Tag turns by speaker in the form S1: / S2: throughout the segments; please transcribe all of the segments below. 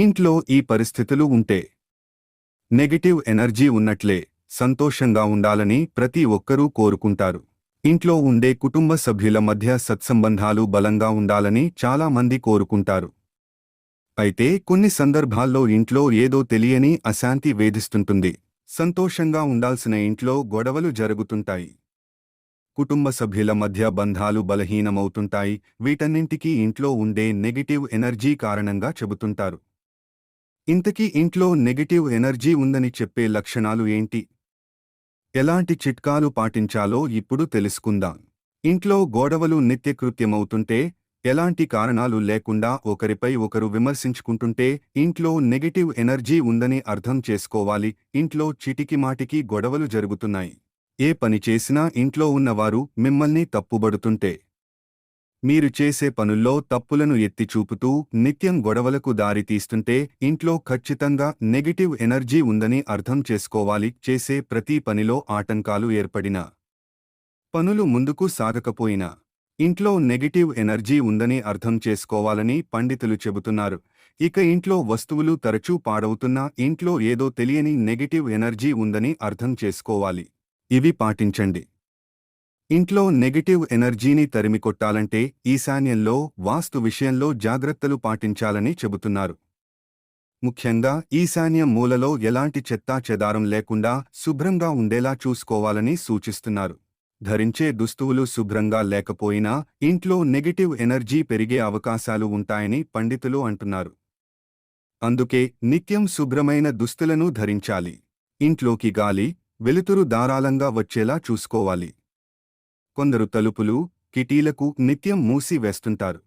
S1: ఇంట్లో ఈ పరిస్థితులు ఉంటే. నెగటివ్ ఎనర్జీ ఉన్నట్లే సంతోషంగా ఉండాలని ప్రతి ఒక్కరూ కోరుకుంటారు. ఇంట్లో ఉండే కుటుంబ సభ్యుల మధ్య సత్సంబంధాలు బలంగా ఉండాలని చాలా మంది కోరుకుంటారు. అయితే కొన్ని సందర్భాల్లో ఇంట్లో ఏదో తెలియని అశాంతి వేధిస్తుంటుంది. సంతోషంగా ఉండాల్సిన ఇంట్లో గొడవలు జరుగుతుంటాయి. కుటుంబ సభ్యుల మధ్య బంధాలు బలహీనమవుతుంటాయి. వీటన్నింటికీ ఇంట్లో ఉండే నెగిటివ్ ఎనర్జీ కారణంగా చెబుతుంటారు. ఇంతకీ ఇంట్లో నెగిటివ్ ఎనర్జీ ఉందని చెప్పే లక్షణాలు ఏంటి? ఎలాంటి చిట్కాలు పాటించాలో ఇప్పుడు తెలుసుకుందాం. ఇంట్లో గోడవలు నిత్యకృత్యమవుతుంటే ఎలాంటి కారణాలు లేకుండా ఒకరిపై ఒకరు విమర్శించుకుంటుంటే ఇంట్లో నెగటివ్ ఎనర్జీ ఉందని అర్థం చేసుకోవాలి. ఇంట్లో చిటికి మాటికి గొడవలు జరుగుతున్నాయి. ఏ పని చేసినా ఇంట్లో ఉన్నవారు మిమ్మల్ని తప్పుబడుతుంటే మీరు చేసే పనుల్లో తప్పులను ఎత్తి చూపుతూ నిత్యం గొడవలకు దారి తీస్తుంటే ఇంట్లో ఖచ్చితంగా నెగటివ్ ఎనర్జీ ఉందని అర్థం చేసుకోవాలి. చేసే ప్రతి పనిలో ఆటంకాలు ఏర్పడినా పనులు ముందుకు సాగకపోయినా ఇంట్లో నెగటివ్ ఎనర్జీ ఉందని అర్థం చేసుకోవాలని పండితులు చెబుతున్నారు. ఇక ఇంట్లో వస్తువులు తరచూ పాడవుతున్నా ఇంట్లో ఏదో తెలియని నెగటివ్ ఎనర్జీ ఉందని అర్థం చేసుకోవాలి. ఇవి పాటించండి. ఇంట్లో నెగటివ్ ఎనర్జీని తరిమికొట్టాలంటే ఈశాన్యంలో వాస్తు విషయంలో జాగ్రత్తలు పాటించాలని చెబుతున్నారు. ముఖ్యంగా ఈశాన్యం మూలలో ఎలాంటి చెత్తా చెదారం లేకుండా శుభ్రంగా ఉండేలా చూసుకోవాలని సూచిస్తున్నారు. ధరించే దుస్తువులు శుభ్రంగా లేకపోయినా ఇంట్లో నెగటివ్ ఎనర్జీ పెరిగే అవకాశాలు ఉంటాయని పండితులు అంటున్నారు. అందుకే నిత్యం శుభ్రమైన దుస్తులను ధరించాలి. ఇంట్లోకి గాలి వెలుతురు ధారాళంగా వచ్చేలా చూసుకోవాలి. కొందరు తలుపులు కిటీలకు నిత్యం మూసివేస్తుంటారు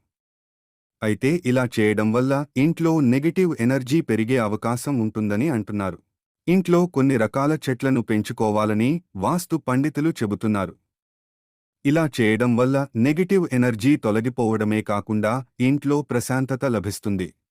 S1: అయితే ఇలా చేయడం వల్ల ఇంట్లో నెగటివ్ ఎనర్జీ పెరిగే అవకాశం ఉంటుందని అంటున్నారు. ఇంట్లో కొన్ని రకాల చెట్లను పెంచుకోవాలని వాస్తు పండితులు చెబుతున్నారు. ఇలా చేయడం వల్ల నెగటివ్ ఎనర్జీ తొలగిపోవడమే కాకుండా ఇంట్లో ప్రశాంతత లభిస్తుంది.